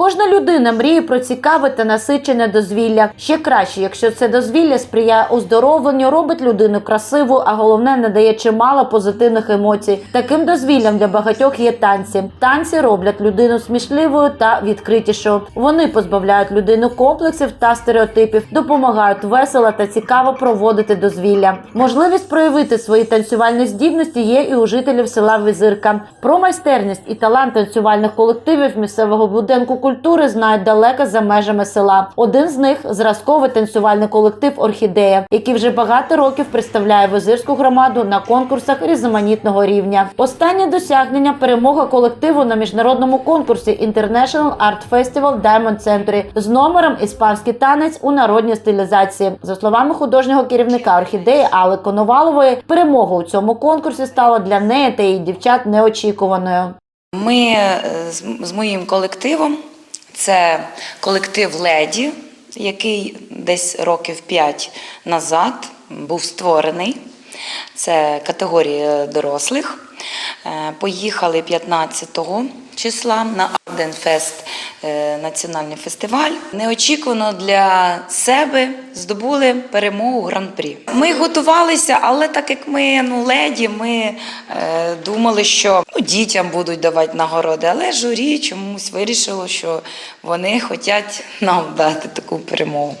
Кожна людина мріє про цікаве та насичене дозвілля. Ще краще, якщо це дозвілля сприяє оздоровленню, робить людину красиву, а головне надає чимало позитивних емоцій. Таким дозвіллям для багатьох є танці. Танці роблять людину смішливою та відкритішою. Вони позбавляють людину комплексів та стереотипів, допомагають весело та цікаво проводити дозвілля. Можливість проявити свої танцювальні здібності є і у жителів села Візирка. Про майстерність і талант танцювальних колективів місцевого будинку знають далеко за межами села. Один з них зразковий танцювальний колектив Орхідея, який вже багато років представляє визирську громаду на конкурсах різноманітного рівня. Останнє досягнення перемога колективу на міжнародному конкурсі International Art Festival Diamond Century з номером Іспанський танець у народній стилізації. За словами художнього керівника орхідеї Алли Коновалової, перемога у цьому конкурсі стала для неї та її дівчат неочікуваною. Ми е, з моїм колективом, це колектив Леді, який десь років 5 назад був створений. Це категорія дорослих. Е, Поїхали 15 числа на Арденфест е, національний фестиваль. Неочікувано для себе здобули перемогу гран-прі. Ми готувалися, але так як ми ну леді, ми е, думали, що ну, дітям будуть давати нагороди, але журі чомусь вирішило, що вони хочуть нам дати таку перемогу.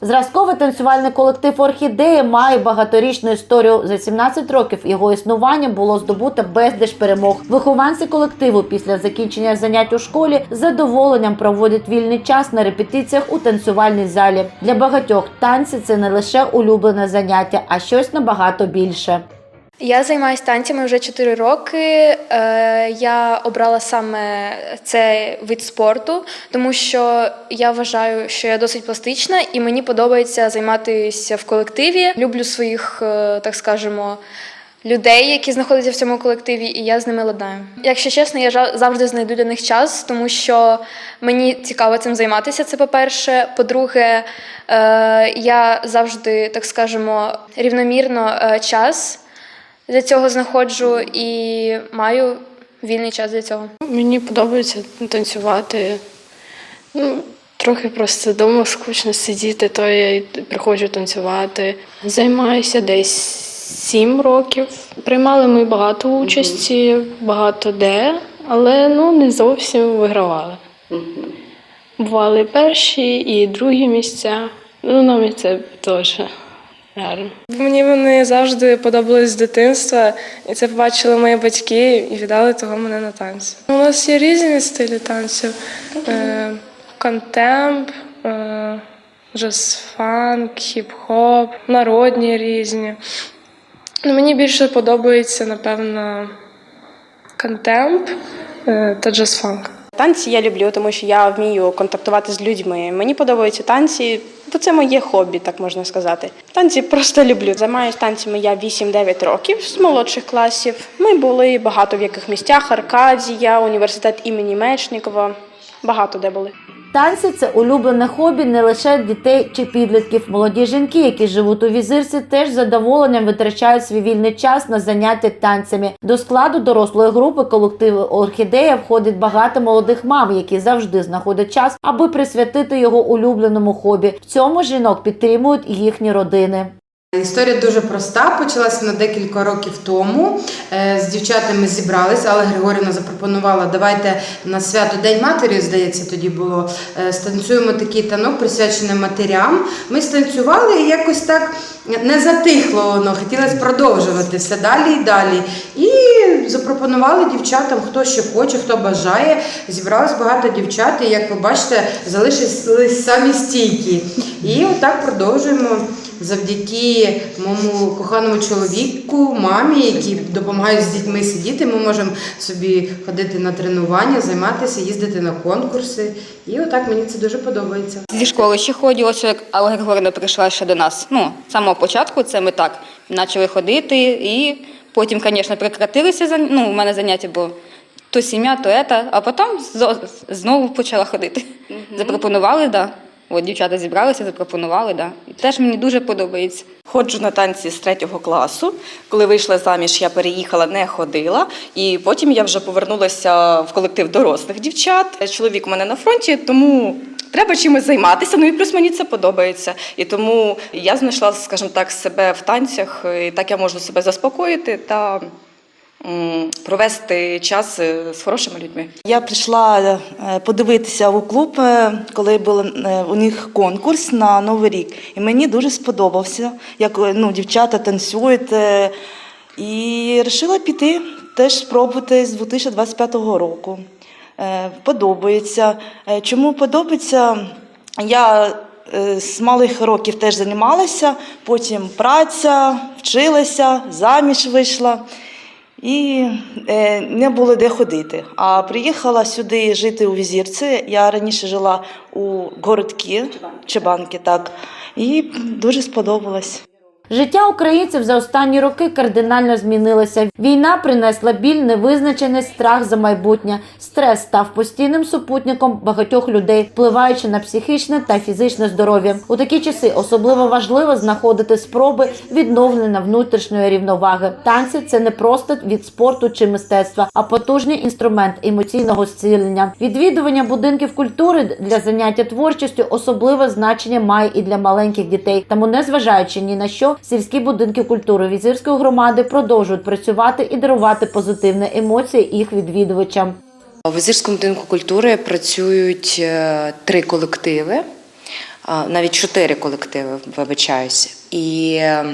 Зразковий танцювальний колектив Орхідеї має багаторічну історію. За 17 років його існування було здобуто безліч перемог. Вихованці колективу після закінчення занять у школі з задоволенням проводять вільний час на репетиціях у танцювальній залі. Для багатьох танці це не лише улюблене заняття, а щось набагато більше. Я займаюся танцями вже 4 роки. Е, Я обрала саме цей вид спорту, тому що я вважаю, що я досить пластична і мені подобається займатися в колективі. Люблю своїх, е, так скажемо, людей, які знаходяться в цьому колективі, і я з ними ладнаю. Якщо чесно, я завжди знайду для них час, тому що мені цікаво цим займатися. Це по-перше. По-друге, е, я завжди, так скажемо, рівномірно час для цього знаходжу і маю вільний час для цього. Мені подобається танцювати. Ну, трохи просто вдома скучно сидіти, то я приходжу танцювати. Займаюся десь сім років. Приймали ми багато участі, багато де, але ну, не зовсім вигравали. Бували перші і другі місця. Ну, нам і це теж гарно. Мені вони завжди подобались з дитинства, і це побачили мої батьки і віддали того мене на танці. У нас є різні стилі танців: Е, контемп, е, джаз-фанк, хіп-хоп, народні різні. Ну, мені більше подобається, напевно, контемп е, та джаз-фанк. Танці я люблю, тому що я вмію контактувати з людьми. Мені подобаються танці, бо це моє хобі, так можна сказати. Танці просто люблю. Займаюся танцями я 8-9 років з молодших класів. Ми були багато в яких місцях: Аркадія, університет імені Мечникова. Багато де були. Танці це улюблене хобі не лише дітей чи підлітків. Молоді жінки, які живуть у візирці, теж задоволенням витрачають свій вільний час на заняття танцями. До складу дорослої групи колективу Орхідея входить багато молодих мам, які завжди знаходять час, аби присвятити його улюбленому хобі. В цьому жінок підтримують їхні родини. Історія дуже проста. Почалася на декілька років тому. Е, З дівчатами зібралися, але Григорівна запропонувала, давайте на свято День матері, здається, тоді було. е, Станцюємо такий танок, присвячений матерям. Ми станцювали і якось так не затихло воно, хотілося продовжувати все далі і далі. І запропонували дівчатам, хто що хоче, хто бажає. Зібралось багато дівчат, і як ви бачите, залишились самі стійкі. І отак продовжуємо завдяки моєму коханому чоловіку, мамі, які допомагають з дітьми сидіти. Ми можемо собі ходити на тренування, займатися, їздити на конкурси. І отак мені це дуже подобається. Зі школи ще ходила, що як Алла Григорівна прийшла ще до нас. Ну, з самого початку це ми так почали ходити, і потім, звісно, прекратилися. Ну, у мене заняття було то сім'я, то ета, а потім знову почала ходити. Запропонували, так. Да. От дівчата зібралися, запропонували, да. І теж мені дуже подобається. Ходжу на танці з третього класу. Коли вийшла заміж, я переїхала, не ходила. І потім я вже повернулася в колектив дорослих дівчат. Чоловік у мене на фронті, тому треба чимось займатися. Ну і плюс мені це подобається. І тому я знайшла, скажімо так, себе в танцях. І так я можу себе заспокоїти та провести час е, з хорошими людьми. Я прийшла е, подивитися у клуб, е, коли був у них конкурс на Новий рік. І мені дуже сподобався, як ну, дівчата танцюють. І вирішила піти теж спробувати з 2025 року. Подобається. Чому подобається? Я з малих років теж займалася, потім праця, вчилася, заміж вийшла. І е, не було де ходити. А приїхала сюди жити у Візірці. Я раніше жила у городки Чебанки, так. І дуже сподобалось. Життя українців за останні роки кардинально змінилося. Війна принесла біль, невизначеність, страх за майбутнє. Стрес став постійним супутником багатьох людей, впливаючи на психічне та фізичне здоров'я. У такі часи особливо важливо знаходити спроби відновлення внутрішньої рівноваги. Танці це не просто від спорту чи мистецтва, а потужний інструмент емоційного зцілення. Відвідування будинків культури для заняття творчістю особливе значення має і для маленьких дітей. Тому, незважаючи ні на що, сільські будинки культури візирської громади продовжують працювати і дарувати позитивні емоції їх відвідувачам. У візирському будинку культури працюють е, три колективи, навіть чотири колективи, вибачаюся. І е,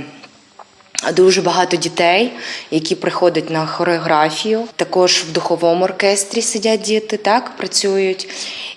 дуже багато дітей, які приходять на хореографію. Також в духовому оркестрі сидять діти, так працюють.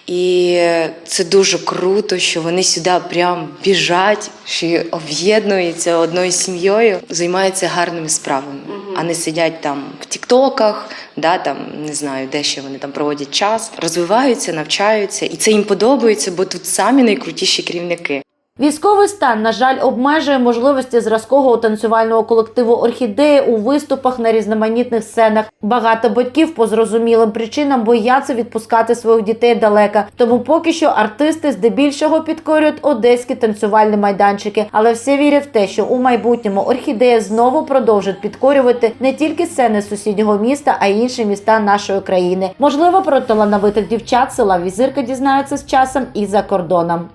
І це дуже круто, що вони сюди прям біжать, що об'єднуються одною сім'єю, займаються гарними справами, а не сидять там в тіктоках, да, там не знаю, де ще вони там проводять час, розвиваються, навчаються, і це їм подобається, бо тут самі найкрутіші керівники. Військовий стан, на жаль, обмежує можливості зразкового танцювального колективу орхідеї у виступах на різноманітних сценах. Багато батьків по зрозумілим причинам бояться відпускати своїх дітей далеко. Тому поки що артисти здебільшого підкорюють одеські танцювальні майданчики. Але всі вірять в те, що у майбутньому орхідея знову продовжить підкорювати не тільки сцени сусіднього міста, а й інші міста нашої країни. Можливо, про талановитих дівчат села Візирка дізнаються з часом і за кордоном.